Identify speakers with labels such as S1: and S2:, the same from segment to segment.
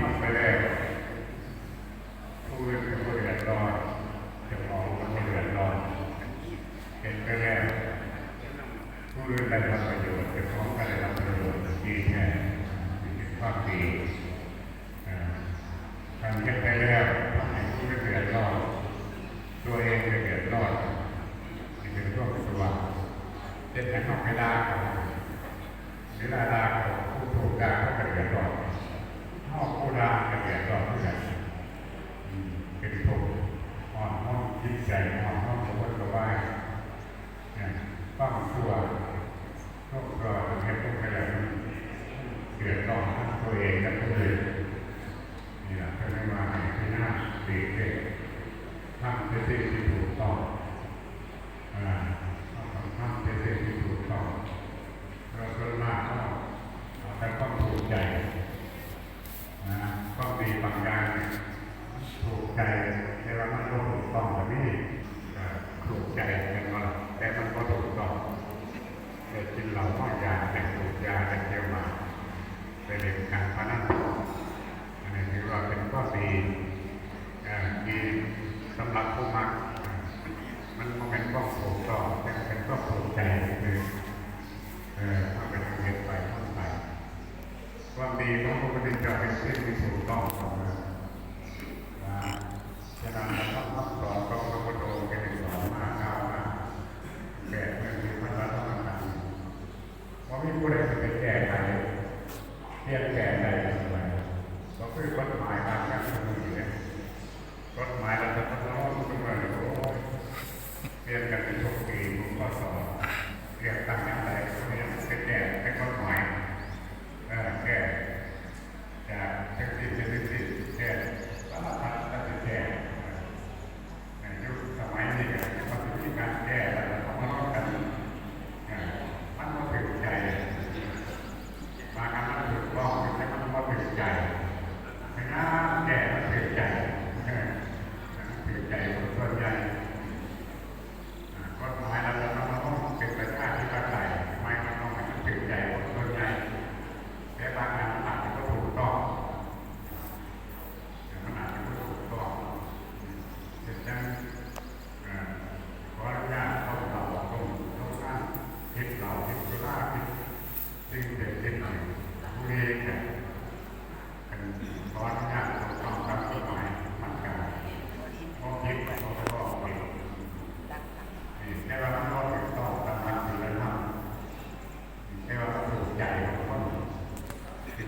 S1: ทำไปแล้วผู้อื่นเนผู้เดือดร้อนเจ้าของเป็เดือดรอนเห็นไปแล้วผู้อื่นได้รับประโยชน์จ้าของก็ได้รับประโยชน์ดีแท้ความดีทำเห็นไปแล้วทำให้ผู้อื่นเดือดร้อนตัวเองเดือดร้อนเป็นเรื่อสว่างเด็ดแห่งของไม่ได้ ยิ่งใหญ่มหา หลักของมันมันเป็นความโศกต่อเป็นเป็นคโศกใจคือเออเอาไปทำเหตุไปทำไปความดีของพระพุทธเจ้าเป็นเช่นที่ถูกต้อง Yeah.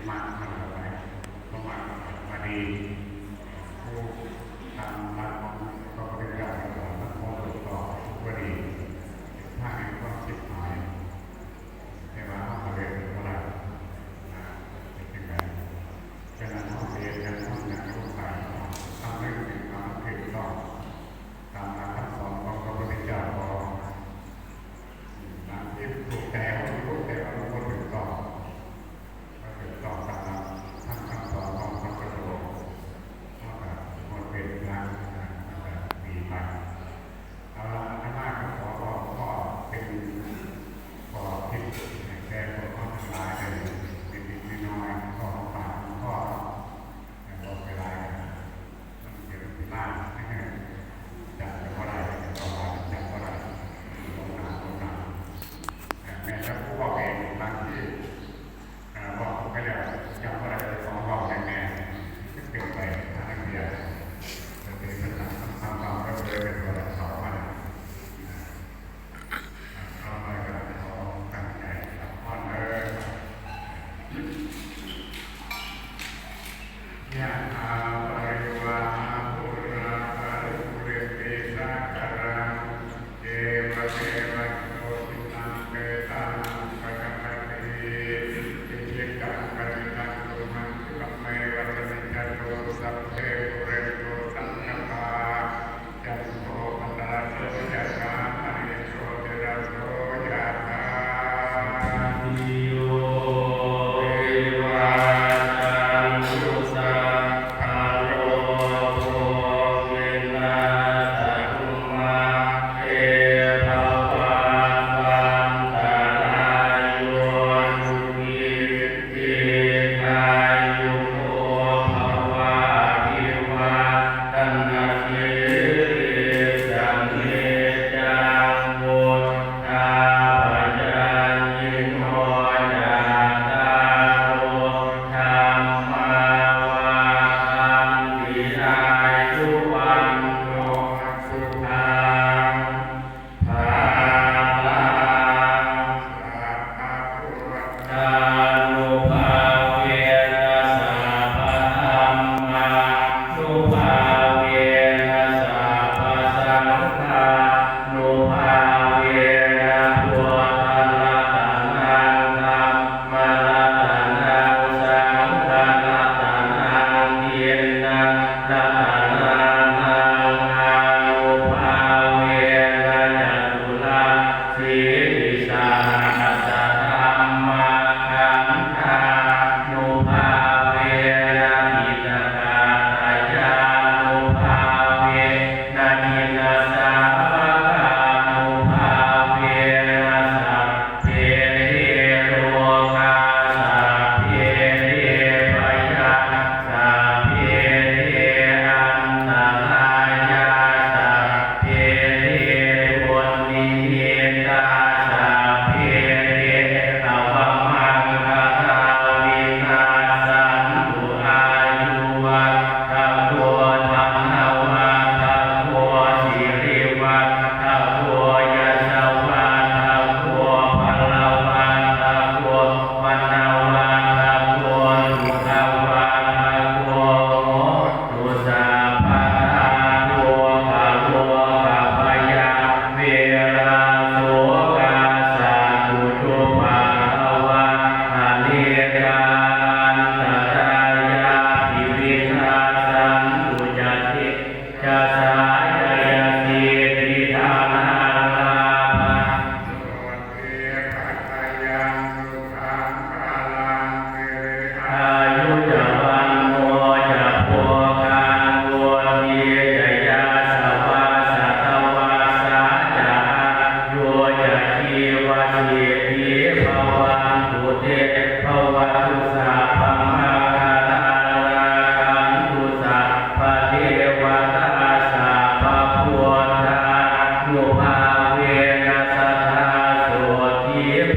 S1: มามามาดี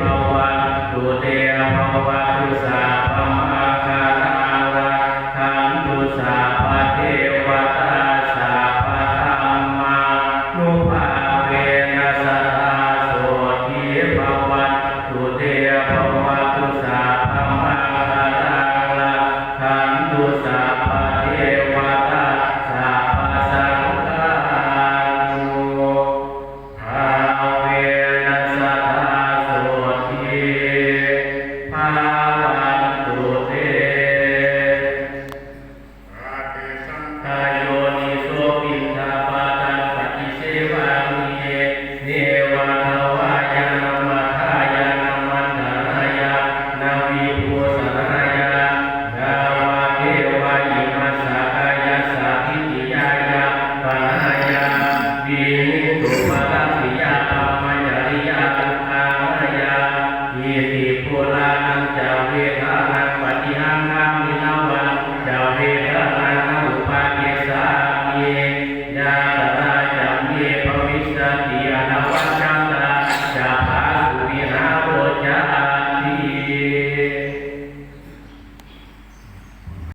S1: นั
S2: ส เยติปุรานั
S1: ง